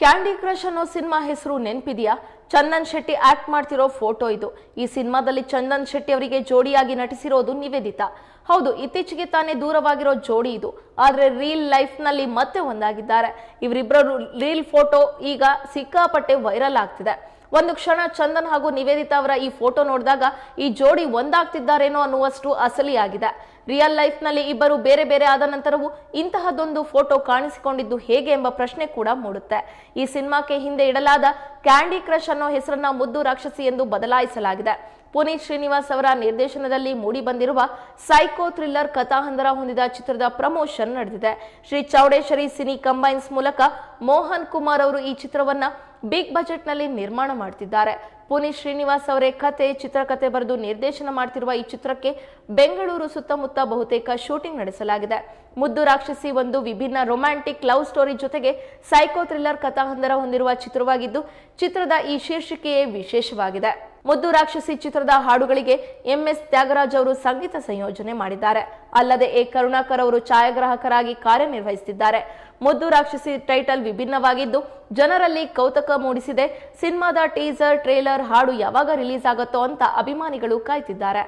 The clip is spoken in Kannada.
ಕ್ಯಾಂಡಿ ಕ್ರಶ್ ಅನ್ನೋ ಸಿನಿಮಾ ಹೆಸರು ನೆನಪಿದೆಯಾ? ಚಂದನ್ ಶೆಟ್ಟಿ ಆಕ್ಟ್ ಮಾಡ್ತಿರೋ ಫೋಟೋ ಇದು. ಈ ಸಿನಿಮಾದಲ್ಲಿ ಚಂದನ್ ಶೆಟ್ಟಿ ಅವರಿಗೆ ಜೋಡಿಯಾಗಿ ನಟಿಸಿರೋದು ನಿವೇದಿತಾ. ಹೌದು, ಇತ್ತೀಚೆಗೆ ತಾನೇ ದೂರವಾಗಿರೋ ಜೋಡಿ ಇದು. ಆದ್ರೆ ರೀಲ್ ಲೈಫ್ನಲ್ಲಿ ಮತ್ತೆ ಒಂದಾಗಿದ್ದಾರೆ. ಇವರಿಬ್ಬರ ರೀಲ್ ಫೋಟೋ ಈಗ ಸಿಕ್ಕಾಪಟ್ಟೆ ವೈರಲ್ ಆಗ್ತಿದೆ. ಒಂದು ಕ್ಷಣ ಚಂದನ್ ಹಾಗೂ ನಿವೇದಿತಾ ಅವರ ಈ ಫೋಟೋ ನೋಡಿದಾಗ ಈ ಜೋಡಿ ಒಂದಾಗ್ತಿದ್ದಾರೇನೋ ಅನ್ನುವಷ್ಟು ಅಸಲಿಯಾಗಿದೆ. ರಿಯಲ್ ಲೈಫ್ನಲ್ಲಿ ಇಬ್ಬರು ಬೇರೆ ಬೇರೆ ಆದ ನಂತರವೂ ಇಂತಹದೊಂದು ಫೋಟೋ ಕಾಣಿಸಿಕೊಂಡಿದ್ದು ಹೇಗೆ ಎಂಬ ಪ್ರಶ್ನೆ ಕೂಡ ಮೂಡುತ್ತೆ. ಈ ಸಿನಿಮಾಕ್ಕೆ ಹಿಂದೆ ಇಡಲಾದ ಕ್ಯಾಂಡಿ ಕ್ರಶ್ ಅನ್ನೋ ಹೆಸರನ್ನ ಮುದ್ದು ರಾಕ್ಷಸಿ ಎಂದು ಬದಲಾಯಿಸಲಾಗಿದೆ. ಪುನೀತ್ ಶ್ರೀನಿವಾಸ್ ಅವರ ನಿರ್ದೇಶನದಲ್ಲಿ ಮೂಡಿ ಬಂದಿರುವ ಸೈಕೋ ಥ್ರಿಲ್ಲರ್ ಕಥಾಹಂದರ ಹೊಂದಿದ ಚಿತ್ರದ ಪ್ರಮೋಷನ್ ನಡೆದಿದೆ. ಶ್ರೀ ಚೌಡೇಶ್ವರಿ ಸಿನಿ ಕಂಬೈನ್ಸ್ ಮೂಲಕ ಮೋಹನ್ ಕುಮಾರ್ ಅವರು ಈ ಚಿತ್ರವನ್ನ ಬಿಗ್ ಬಜೆಟ್ನಲ್ಲಿ ನಿರ್ಮಾಣ ಮಾಡ್ತಿದ್ದಾರೆ. ಪುನೀತ್ ಶ್ರೀನಿವಾಸ್ ಅವರೇ ಕತೆ ಚಿತ್ರಕಥೆ ಬರೆದು ನಿರ್ದೇಶನ ಮಾಡ್ತಿರುವ ಈ ಚಿತ್ರಕ್ಕೆ ಬೆಂಗಳೂರು ಸುತ್ತಮುತ್ತ ಬಹುತೇಕ ಶೂಟಿಂಗ್ ನಡೆಸಲಾಗಿದೆ. ಮುದ್ದು ರಾಕ್ಷಸಿ ಒಂದು ವಿಭಿನ್ನ ರೊಮ್ಯಾಂಟಿಕ್ ಲವ್ ಸ್ಟೋರಿ ಜೊತೆಗೆ ಸೈಕೋ ಥ್ರಿಲ್ಲರ್ ಕಥಾಹಂದರ ಹೊಂದಿರುವ ಚಿತ್ರವಾಗಿದ್ದು, ಚಿತ್ರದ ಈ ಶೀರ್ಷಿಕೆಯೇ ವಿಶೇಷವಾಗಿದೆ. ಮುದ್ದು ರಾಕ್ಷಸಿ ಚಿತ್ರದ ಹಾಡುಗಳಿಗೆ ಎಂ ಎಸ್ ತ್ಯಾಗರಾಜ್ ಅವರು ಸಂಗೀತ ಸಂಯೋಜನೆ ಮಾಡಿದ್ದಾರೆ. ಅಲ್ಲದೆ ಎ. ಕರುಣಾಕರ್ ಅವರು ಛಾಯಾಗ್ರಾಹಕರಾಗಿ ಕಾರ್ಯನಿರ್ವಹಿಸುತ್ತಿದ್ದಾರೆ. ಮುದ್ದು ರಾಕ್ಷಸಿ ಟೈಟಲ್ ವಿಭಿನ್ನವಾಗಿದ್ದು, ಜನರಲ್ಲಿ ಕೌತಕ ಮೂಡಿಸಿದೆ. ಸಿನಿಮಾದ ಟೀಸರ್, ಟ್ರೇಲರ್ ಹಾಡು ಯಾವಾಗ ರಿಲೀಸ್ ಆಗುತ್ತೋ ಅಂತ ಅಭಿಮಾನಿಗಳು ಕಾಯ್ತಿದ್ದಾರೆ.